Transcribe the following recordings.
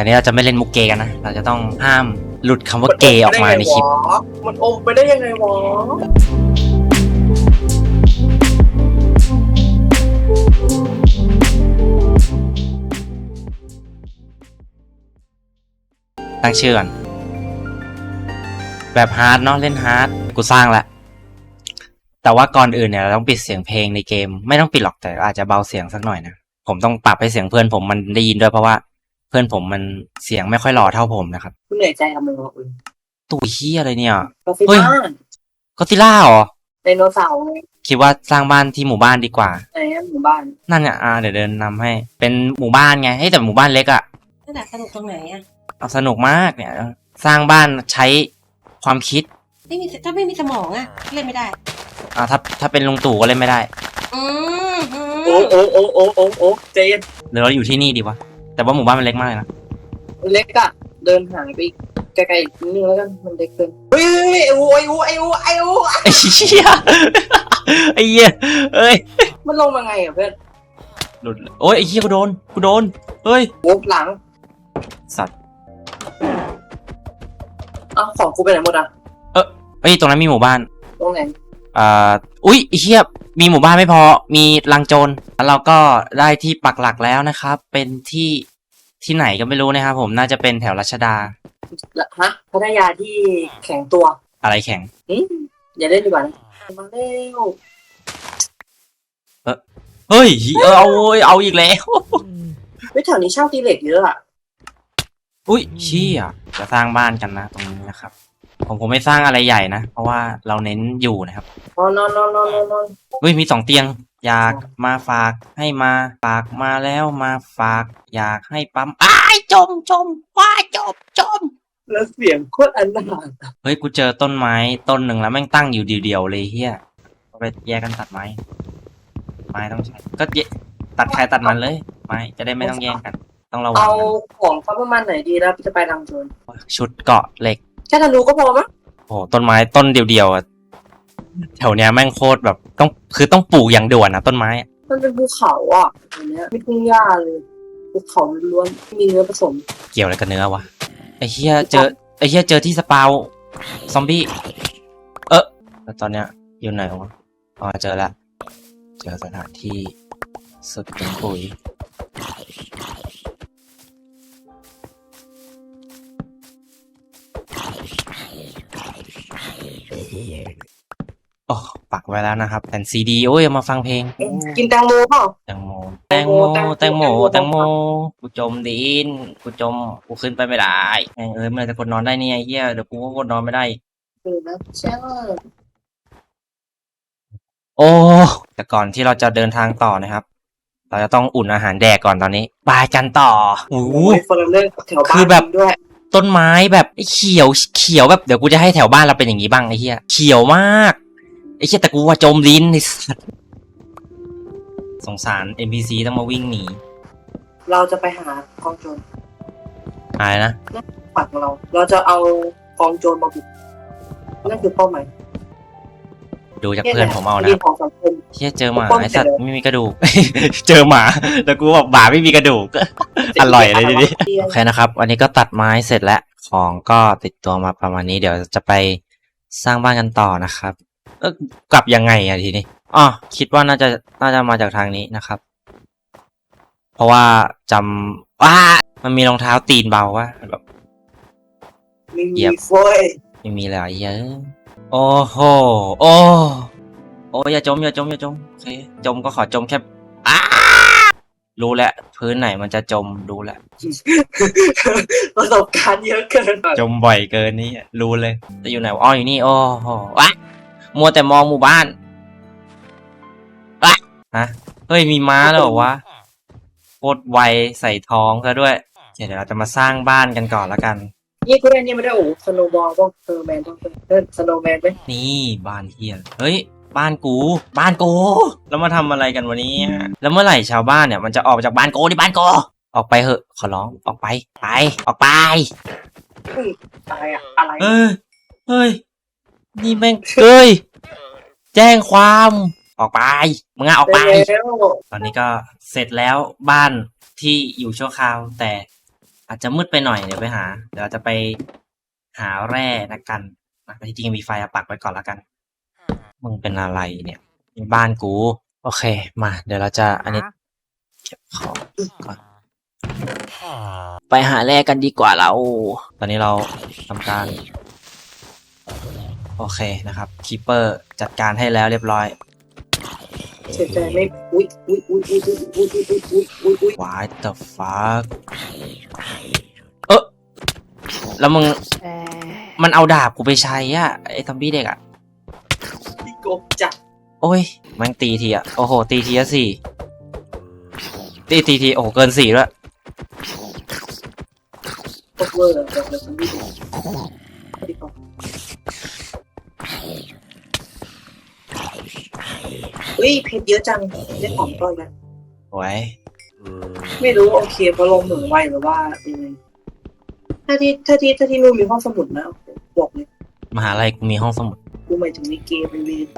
แต่นี้เราจะไม่เล่นมุกเกย์กันนะ เราจะต้องห้ามหลุดคำว่าเกย์ออกมาในคลิป มันอมไปได้ยังไงวะตั้งชื่อก่อน แบบฮาร์ดเนาะเล่นฮาร์ดกูสร้างแล้วแต่ว่าก่อนอื่นเนี่ยเราต้องปิดเสียงเพลงในเกม ไม่ต้องปิดหรอกแต่อาจจะเบาเสียงสักหน่อยนะ ผมต้องปรับให้เสียงเพื่อนผมมันได้ยินด้วยเพราะว่า เพื่อนผมมันเสียงไม่ค่อยหล่อเท่าผมนะครับคุณเหนื่อยใจทำไมวะคุณตู่เฮียอะไรเนี่ยกาฟิเฮ้ยล่าก็ติล่าเหรอไดโนเสาร์ไงคิดว่าสร้างบ้านที่หมู่บ้านดีกว่าไหนอะหมู่บ้านนั่นเนี่ยอ่าเดี๋ยวเดินนำให้ เป็นหมู่บ้านไงเฮ้ยแต่หมู่บ้านเล็กอะนั่นแหละสนุกตรงไหนอะเอาสนุกมากเนี่ยสร้างบ้านใช้ความคิดไม่มีถ้าไม่มีสมองอะเล่นไม่ได้อ่าถ้าถ้าเป็นลุงตู่ก็เล่นไม่ได้อืมอืโอ้มโอ้โอ้โอ้โอ้โอ้เจนหรือเราอยู่ที่นี่ดีวะ แต่ว่าหมู่บ้านมันเล็กมากเลยนะเล็กอะเดินห่างไปไกลๆอีกนิดนึงแล้วกันมันเล็กเกินเฮ้ยเฮ้ยไอ้อูไอ้อูไอ้อูไอ้อูไอ้เหี้ยไอ้เหี้ยเอ้ยมันลงมาไงอะเพื่อนหลุดโอ้ยไอ้เหี้ยกูโดนกูโดนเฮ้ยวุบหลังสัตว์ เอ้าของกูไปไหนหมดอะเอ้ยตรงนั้นมีหมู่บ้านตรงไหนอ่าอุ้ยไอ้เหี้ยมีหมู่บ้านไม่พอมีลังโจรแล้วเราก็ได้ที่ปักหลักแล้วนะครับ เป็นที่ ที่ไหนก็ไม่รู้นะครับผมน่าจะเป็นแถวรัชดาฮะพัทยาที่แข็งตัว อะไรแข่งอืมอย่าเล่นดีกว่านะมาเร็วเฮ้ยเออเอาเอาอีกแล้วเฮ้ยแถวนี้เช่าตีเหล็กเยอะอะอุ้ยเชี่ยจะสร้างบ้านกันนะตรงนี้นะครับ ผมคงไม่สร้างอะไรใหญ่นะ เพราะว่าเราเน้นอยู่นะครับนอนนอนนอนนอนนอนนอนเฮ้ยมีสองเตียง อยากมาฝากให้มาฝากมาแล้วมาฝาก อยากให้ปั๊มอ้ายจมจมว้ายจมจมแล้วเสียงโคตรอันหนาเฮ้ยกูเจอต้นไม้ต้นหนึ่งแล้วแม่งตั้งอยู่เดียวๆเลยเฮียเอาไปแยกกันตัดไม้ไม้ต้องใช้ก็แยตัดใครตัดมันเลยไม้จะได้ไม่ต้องแย่งกัน ต้องระวังเอากันของเขาประมาณไหนดีแล้วจะไปรังโจรชุดเกาะเหล็กแค่ธนูก็พอมั้งโอ้โหต้นไม้ต้นเดียวๆอะ แถวเนี้ยแม่งโคตรแบบต้องคือต้องปลูกอย่างด่วนนะต้นไม้อะมันเป็นภูเขาอะอันเนี้ยไม่ทุ่งหญ้าเลยภูเขาล้วนๆมีเนื้อผสม เกี่ยวอะไรกับเนื้อวะไอ้เฮียเจอไอ้เฮียเจอที่สปาวซอมบี้เออแล้วตอนเนี้ยอยู่ไหนวะอ๋อเจอละเจอสถานที่สุดเป็นปุ๋ยโอ้ ปักไว้แล้วนะครับแผ่นซีดีโอ้ยเอามาฟังเพลง กินแตงโมเปล่าแตงโมแตงโมแตงโมแตงโมกูจมดินกูจมกูขึ้นไปไม่ได้แม่งเอ้ยเมื่อไหรจะกดนอนได้เนี่ยไอ้เฮียเดี๋ยวกูก็กดนอนไม่ได้เออนะใช่โอ้แต่ก่อนที่เราจะเดินทางต่อนะครับ เราจะต้องอุ่นอาหารแดกก่อนตอนนี้บายกันต่อโอ้โหโอ้ยฟอร์เรอร์แถวบ้านคือแบบด้วยต้นไม้แบบไอ้เขียวเขียวแบบเดี๋ยวกูจะให้แถวบ้านเราเป็นอย่างนี้บ้างไอ้เหี้ยเขียวมาก ไอ้เหี้ยแต่กูว่าจมลิ้นไอ้สัสสงสาร NPC ต้องมาวิ่งหนีเราจะไปหากองโจรอะไรนะปักเรา เราจะเอากองโจรมาบุกนั่นคือเป้าหมายดูจากเพื่อนผมเอานะดีของสังคมเฮียเจอหมาป้องกันไอสัตว์ไม่มีกระดูก เจอหมาแต่กูบอกหมาไม่มีกระดูก อร่อยเลยทีนี้โอเคนะครับวันนี้ก็ตัดไม้เสร็จแล้ว ของก็ติดตัวมาประมาณนี้ เดี๋ยวจะไปสร้างบ้านกันต่อนะครับเออ กลับยังไงอะทีนี้อ๋อคิดว่าน่าจะน่าจะมาจากทางนี้นะครับ เพราะว่าจำว้ามันมีรองเท้าตีนเบาวะแบบมีเหยียบโฟยไม่มีเลยเยอะโอ้โหโอ้โอ้อย่าจมอย่าจมอย่าจมโอเคจมก็ขอจมแค่อ้ารู้แล้วพื้นไหนมันจะจมรู้แล้วประสบการณ์เยอะเกิน จมบ่อยเกินนี่รู้เลย จะอยู่ไหนวะอ๋ออยู่นี่ โอ้โหวะ มัวแต่มองหมู่บ้านวะฮะเฮ้ยมีม้าแล้วเหรอวะโคตรไวใส่ท้องซะด้วยเดี๋ยวเราจะมาสร้างบ้านกันก่อนละกัน นี่กูได้นี่ไม่ได้โอ้สโนว์บอลต้องสโนว์แมนต้องเล่นสโนว์แมนไหมนี่บ้านเฮียเฮ้ย บ้านกู บ้านกู แล้วมาทำอะไรกันวันนี้ แล้วเมื่อไหร่ชาวบ้านเนี่ยมันจะออกจากบ้านกูที่บ้านกูออกไปเหอะขอร้องออกไปไปออกไปอะไรอะอะไร เอ้ยเฮ้ย นี่แม่งเอ้ย แจ้งความออกไปมึงอะออกไป แล้วตอนนี้ก็เสร็จแล้วบ้านที่อยู่ชั่วคราว แต่อาจจะมืดไปหน่อยเดี๋ยวไปหา เดี๋ยวเราจะไปหาแร่นักกันนะแต่ที่จริงมีไฟอะปักไว้ก่อนแล้วกัน มึงเป็นอะไรเนี่ยนี่บ้านกู โอเค มา เดี๋ยวเราจะอันนี้เก็บของก่อน ไปหาแร่กันดีกว่าเรา ตอนนี้เราทำการ โอเคนะครับคีเปอร์จัดการให้แล้วเรียบร้อยเสียใจไม่อุ้ยอุ้ยอุ้ยอุ้ยอุ้ยอุ้ยอุ้ยอุ้ยอุ้ยอุ้ย What the fuck เออแล้วมึงมันเอาดาบกูไปใช้อะไอ้ซอมบี้เด็กอะพี่กบจัดโอ้ยแม่งตีทีอะโอ้โหตีทีละสี่ตีตีทีโอ้โหเกินสี่ด้วยกบเวอร์แบบเลยคุณพี่ดูพี่กบ เฮ้ยเพชรเยอะจังได้ของก้อนแล้วโอ้ยไม่รู้โอเคเพราะลงเหมืองไวหรือว่ายังไงถ้าที่ถ้าที่ถ้าที่นู่นมีห้องสมุดนะบอกเลยมหาลัยกูมีห้องสมุดกูหมายถึงในเกมเป็นเวร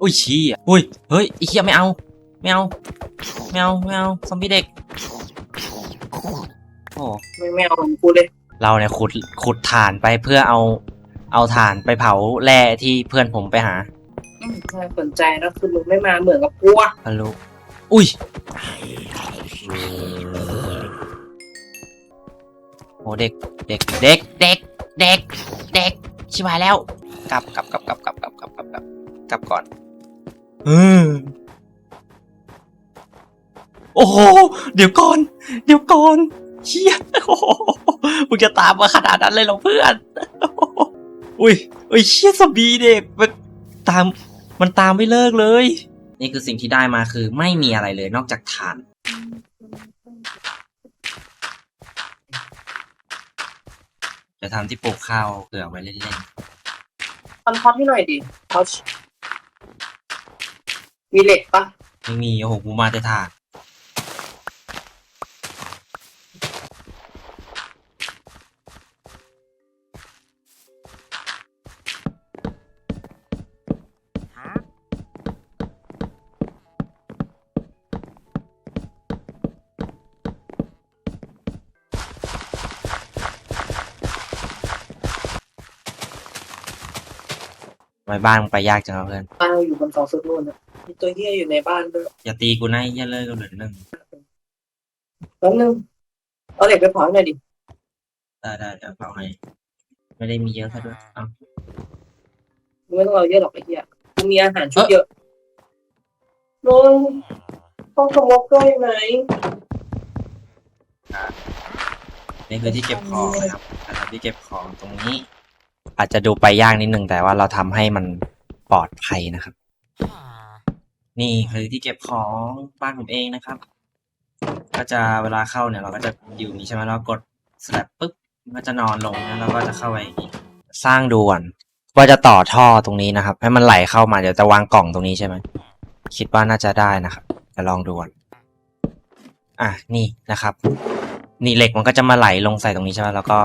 อุ้ยชี้อะอุ้ยเฮ้ยไอ้เหี้ยไม่เอาไม่เอาไม่เอาไม่เอาซอมบี้เด็กโอ้ไม่ไม่เอาของกูเลย เราเนี่ยขุดขุดถ่านไปเพื่อเอาเอาถ่านไปเผาแร่ที่เพื่อนผมไปหาอืมน่าสนใจนะคือมึงไม่มาเหมือนกับกูอะฮัลโหลอุ้ยโอ้เด็กเด็กเด็กเด็กเด็กเด็กชิบหายแล้ว กลับกลับกลับกลับกลับกลับกลับกลับกลับกลับก่อนอืมโอ้โหเดี๋ยวก่อน เดี๋ยวก่อน เชี่ยโอ้โหมึงจะตามมาขนาดนั้นเลยเหรอเพื่อน อุ้ยอุ้ยเชี่ยสบีเด็กมันตาม มันตามไม่เลิกเลย นี่คือสิ่งที่ได้มาคือไม่มีอะไรเลยนอกจากฐาน จะทำที่ปลูกข้าวเผื่อไว้เล่นทำท็อปให้หน่อยดิท็อปมีเหล็กปะๆไม่มีโอ้โหกูมาแต่ฐาน ไปบ้านมึงไปยากจังวะเพื่อน บ้านเราอยู่บนเขาสุดนู่นอะมีตัวเฮียอยู่ในบ้านด้วยอย่าตีกูนะอย่าเลยก็เหลือหนึ่งแป๊บนึงเอาเหล็กไปเผาให้หน่อยดิได้ได้เดี๋ยวเผาให้ไม่ได้มีเยอะซะด้วยเอ้ามึงไม่ต้องเอาเยอะหรอกไอ้เฮียกูมีอาหารชุดเยอะนนต้องสมกเกอร์อยู่ไหนนี่คือที่เก็บของนะครับนะครับที่เก็บของตรงนี้ อาจจะดูไปยากนิดนึงแต่ว่าเราทำให้มันปลอดภัยนะครับ นี่คือที่เก็บของบ้านผมเองนะครับ ก็จะเวลาเข้าเนี่ย เราก็จะอยู่อย่างนี้ใช่ไหมเรากดสลับปุ๊บมันก็จะนอนลงนะแล้วก็จะเข้าไปอย่างนี้สร้างด่วนว่าจะต่อท่อตรงนี้นะครับ ให้มันไหลเข้ามาเดี๋ยวจะวางกล่องตรงนี้ใช่ไหมคิดว่าน่าจะได้นะครับจะลองดูก่อนอะนี่นะครับ นี่เหล็กมันก็จะมาไหลลงใส่ตรงนี้ใช่ไหมแล้วก็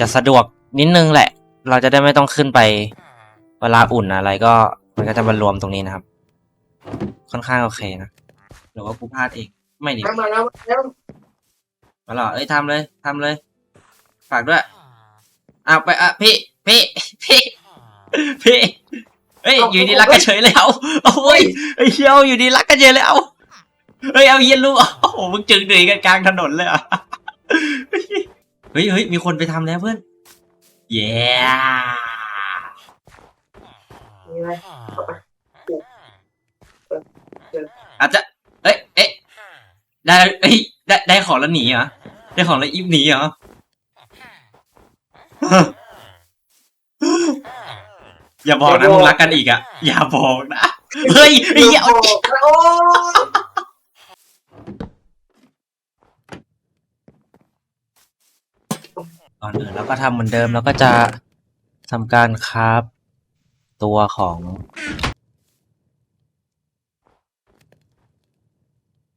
จะสะดวกนิดนึงแหละ เราจะได้ไม่ต้องขึ้นไป เวลาอุ่นอะไรก็ มันก็จะมารวมตรงนี้นะครับ ค่อนข้างโอเคนะหรือว่ากูพลาดเองไม่ดิมาแล้วมาแล้วมาหรอเอ้ยทำเลยทำเลย ฝากด้วยอ้าวไปอะพี่พี่พี่พี่เฮ้ยอยู่ดีรักกันเฉยเลยเอาเอาเว้ยไอ้เชี่ยวอยู่ดีรักกันเฉยเลยเอาเฮ้ยเอาเย็นลูกโอ้โหมึงจึงดือยกันกลางถนนเลยอะเฮ้ยเฮ้ยมีคนไปทำแล้วเพื่อน เย้มีอะไรอาจจะเอ้ยเอ๊ะได้เอ้ยได้ได้ของแล้วหนีเหรอได้ของแล้วอิฟหนีเหรออย่าบอกนะมึงรักกันอีกอะ อย่าบอกนะ เฮ้ยไอ้เหี้ยอาโอ้ ก่อนอื่นเราก็ทำเหมือนเดิมแล้วก็จะทำการคราฟตัวของ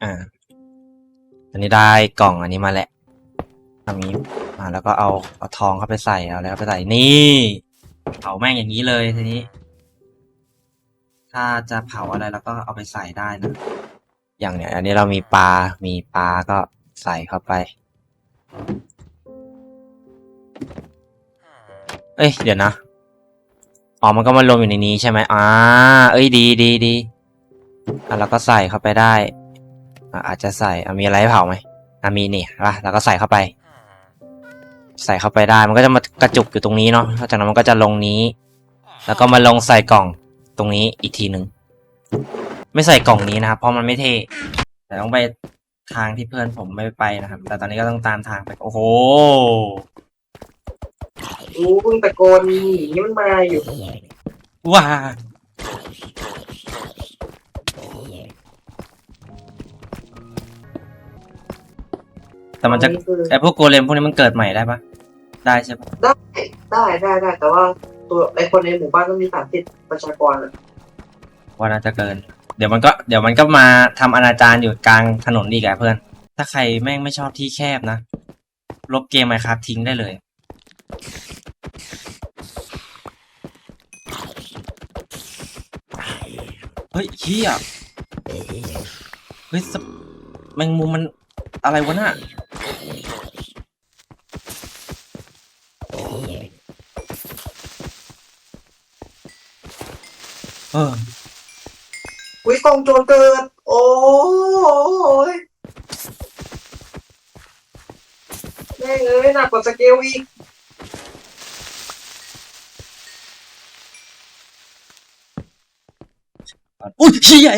อ่าอันนี้ได้กล่องอันนี้มาแหละทำนี้อ่าแล้วก็เอาเอาทองเข้าไปใส่เอาอะไรเข้าไปใส่นี่เผาแม่งอย่างนี้เลยทีนี้ ถ้าจะเผาอะไรแล้วก็เอาไปใส่ได้นะ อย่างเนี้ยอันนี้เรามีปลา มีปลาก็ใส่เข้าไป เอ้ย เดี๋ยวนะอ๋อมันก็มารวมอยู่ในนี้ใช่ไหมอ่า เอ้ยดีดีดีอะแล้วก็ใส่เข้าไปได้อะอาจจะใส่อะมีอะไรให้เผาไหมอะมีนี่ละแล้วก็ใส่เข้าไป ใส่เข้าไปได้มันก็จะมากระจุกอยู่ตรงนี้เนาะแล้วจากนั้นมันก็จะลงนี้ แล้วก็มาลงใส่กล่องตรงนี้อีกทีหนึ่งไม่ใส่กล่องนี้นะครับเพราะมันไม่เท่แต่ต้องไปทางที่เพื่อนผมไม่ไปนะครับ แต่ตอนนี้ก็ต้องตามทางไปโอ้โห รู้เพิ่งตะโกนหนีมันมาอยู่ว้าแต่มันจะคือ ไอพวกโกเลมพวกนี้มันเกิดใหม่ได้ปะได้ใช่ปะได้ได้ได้ได้ แต่ว่าตัวไอคนในหมู่บ้านต้องมีสามสิบประชากรอะว่าน่าจะเกิน เดี๋ยวมันก็เดี๋ยวมันก็มาทำอนาจารอยู่กลางถนนดีกอะเพื่อน ถ้าใครแม่งไม่ชอบที่แคบนะ ลบเกมไมครับทิ้งได้เลย ฮ้ยเฮียเฮ้ยสปแมงมุมมันอะไรวะน่ะเอออุ้ยกองโจรเกิด โอ้ยแม่งเอ้ยหนักกว่าสเกลอีก อุ้ยเฮีย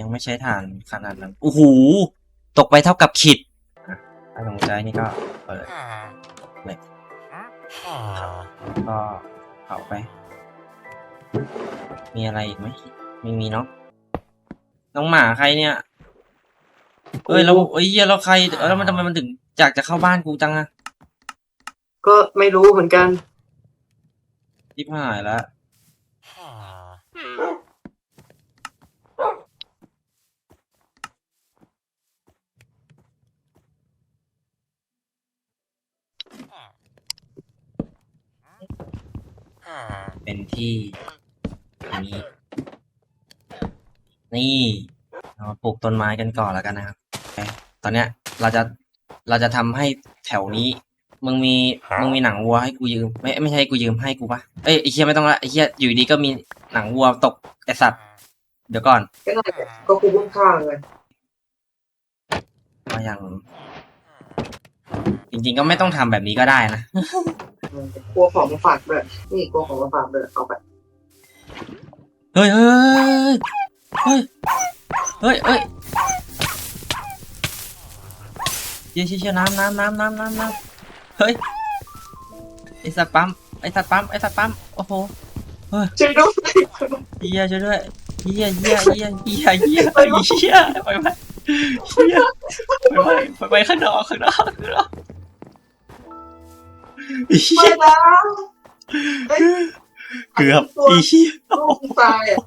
ยังไม่ใช้ฐานขนาดนั้นโอ้โหตกไปเท่ากับขีดอะถ้าลงใจนี่ก็เปิดเลยก็เผาไป มีอะไรอีกไหมไม่มีเนาะน้องหมาใครเนี่ยเอ้ยแล้วเอ้ยเหี้ยแล้วใครเอ้ยแล้วมันทำไมมันถึงอยากจะเข้าบ้านกูจังอะก็ไม่รู้เหมือนกันยิบหายแล้ว เป็นที่อย่างนี้ นี่เรามาปลูกต้นไม้กันก่อนแล้วกันนะครับโอเคตอนเนี้ย เราจะเราจะทำให้แถวนี้ มึงมีมึงมีหนังวัวให้กูยืม ไม่ไม่ใช่ให้กูยืมให้กูปะเอ้ยไอ้เคียไม่ต้องละไอ้เคียอยู่ดีก็มีหนังวัวตกไอสัตว์เดี๋ยวก่อนก็น่าจะก็คูข้างข้างๆเลยก็ยังจริงๆก็ไม่ต้องทำแบบนี้ก็ได้นะอืม กลัวของมาฝากด้วยนี่กลัวของมาฝากด้วยเอาไปเฮ้ยเฮ้ยเฮ้ยเฮ้ยเฮ้ยเชี่ยเชี่ยน้ำน้ำน้ำน้ำน้ำน้ำเฮ้ยไอสัตว์ปั๊มไอสัตว์ปั๊มไอสัตว์ปั๊มโอ้โหช่วยด้วยเฮียช่วยด้วยเฮียเฮียเฮียเฮียเฮียเฮียไปไปเฮียไปไปไปไปข้างนอกข้างนอกข้างนอก เฮีไม่ยนะเฮ้ยเกือบอีเฮียลูกตายอะ